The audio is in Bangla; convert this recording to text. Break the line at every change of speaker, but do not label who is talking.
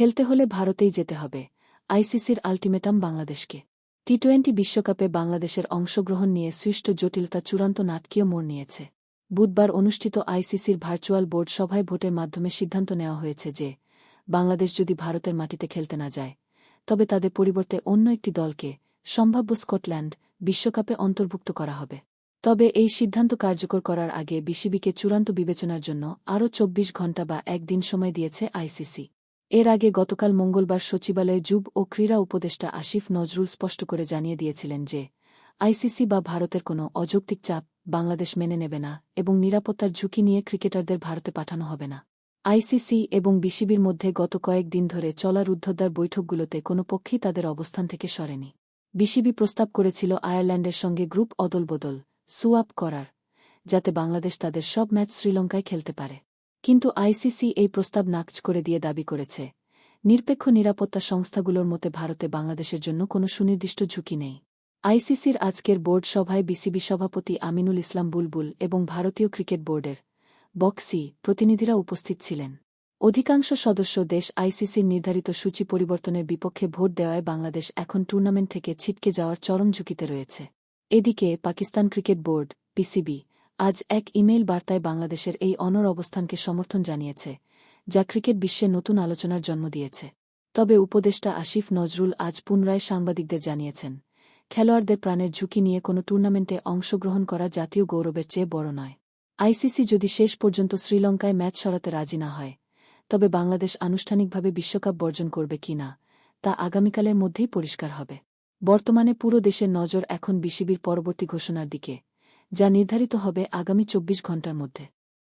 খেলতে হলে ভারতেই যেতে হবে। আইসিসির আলটিমেটাম বাংলাদেশকে। টি টোয়েন্টি বিশ্বকাপে বাংলাদেশের অংশগ্রহণ নিয়ে সৃষ্ট জটিলতা চূড়ান্ত নাটকীয় মোড় নিয়েছে। বুধবার অনুষ্ঠিত আইসিসির ভার্চুয়াল বোর্ড সভায় ভোটের মাধ্যমে সিদ্ধান্ত নেওয়া হয়েছে যে, বাংলাদেশ যদি ভারতের মাটিতে খেলতে না যায়, তবে তাদের পরিবর্তে অন্য একটি দলকে, সম্ভাব্য স্কটল্যান্ড, বিশ্বকাপে অন্তর্ভুক্ত করা হবে। তবে এই সিদ্ধান্ত কার্যকর করার আগে বিসিবিকে চূড়ান্ত বিবেচনার জন্য আরও চব্বিশ ঘণ্টা বা একদিন সময় দিয়েছে আইসিসি। এর আগে গতকাল মঙ্গলবার সচিবালয়ে যুব ও ক্রীড়া উপদেষ্টা আসিফ নজরুল স্পষ্ট করে জানিয়ে দিয়েছিলেন যে, আইসিসি বা ভারতের কোনো অযৌক্তিক চাপ বাংলাদেশ মেনে নেবে না এবং নিরাপত্তার ঝুঁকি নিয়ে ক্রিকেটারদের ভারতে পাঠানো হবে না। আইসিসি এবং বিসিবির মধ্যে গত কয়েক দিন ধরে চলা রুদ্ধদ্বার বৈঠকগুলোতে কোনো পক্ষই তাদের অবস্থান থেকে সরেনি। বিসিবি প্রস্তাব করেছিল আয়ারল্যান্ডের সঙ্গে গ্রুপ অদলবদল, সুয়াপ করার, যাতে বাংলাদেশ তাদের সব ম্যাচ শ্রীলঙ্কায় খেলতে পারে। কিন্তু আইসিসি এই প্রস্তাব নাকচ করে দিয়ে দাবি করেছে। নিরপেক্ষ নিরাপত্তা সংস্থাগুলোর মতে ভারতে বাংলাদেশের জন্য কোনো সুনির্দিষ্ট ঝুঁকি নেই। আইসিসির আজকের বোর্ড সভায় বিসিবি সভাপতি আমিনুল ইসলাম বুলবুল এবং ভারতীয় ক্রিকেট বোর্ডের বক্সি প্রতিনিধিরা উপস্থিত ছিলেন। অধিকাংশ সদস্য দেশ আইসিসির নির্ধারিত সূচি পরিবর্তনের বিপক্ষে ভোট দেওয়ায় বাংলাদেশ এখন টুর্নামেন্ট থেকে ছিটকে যাওয়ার চরম ঝুঁকিতে রয়েছে। এদিকে পাকিস্তান ক্রিকেট বোর্ড পিসিবি আজ এক ইমেইল বার্তায় বাংলাদেশের এই অনর অবস্থানকে সমর্থন জানিয়েছে, যা ক্রিকেট বিশ্বে নতুন আলোচনার জন্ম দিয়েছে। তবে উপদেষ্টা আসিফ নজরুল আজ পুনরায় সাংবাদিকদের জানিয়েছেন, খেলোয়াড়দের প্রাণের ঝুঁকি নিয়ে কোনো টুর্নামেন্টে অংশগ্রহণ করা জাতীয় গৌরবের চেয়ে বড় নয়। আইসিসি যদি শেষ পর্যন্ত শ্রীলঙ্কায় ম্যাচ সরাতে রাজি না হয়, তবে বাংলাদেশ আনুষ্ঠানিকভাবে বিশ্বকাপ বর্জন করবে কিনা তা আগামীকালের মধ্যেই পরিষ্কার হবে। বর্তমানে পুরো দেশের নজর এখন বিসিবির পরবর্তী ঘোষণার দিকে। যা নির্ধারিত হবে আগামী চব্বিশ ঘণ্টার মধ্যে।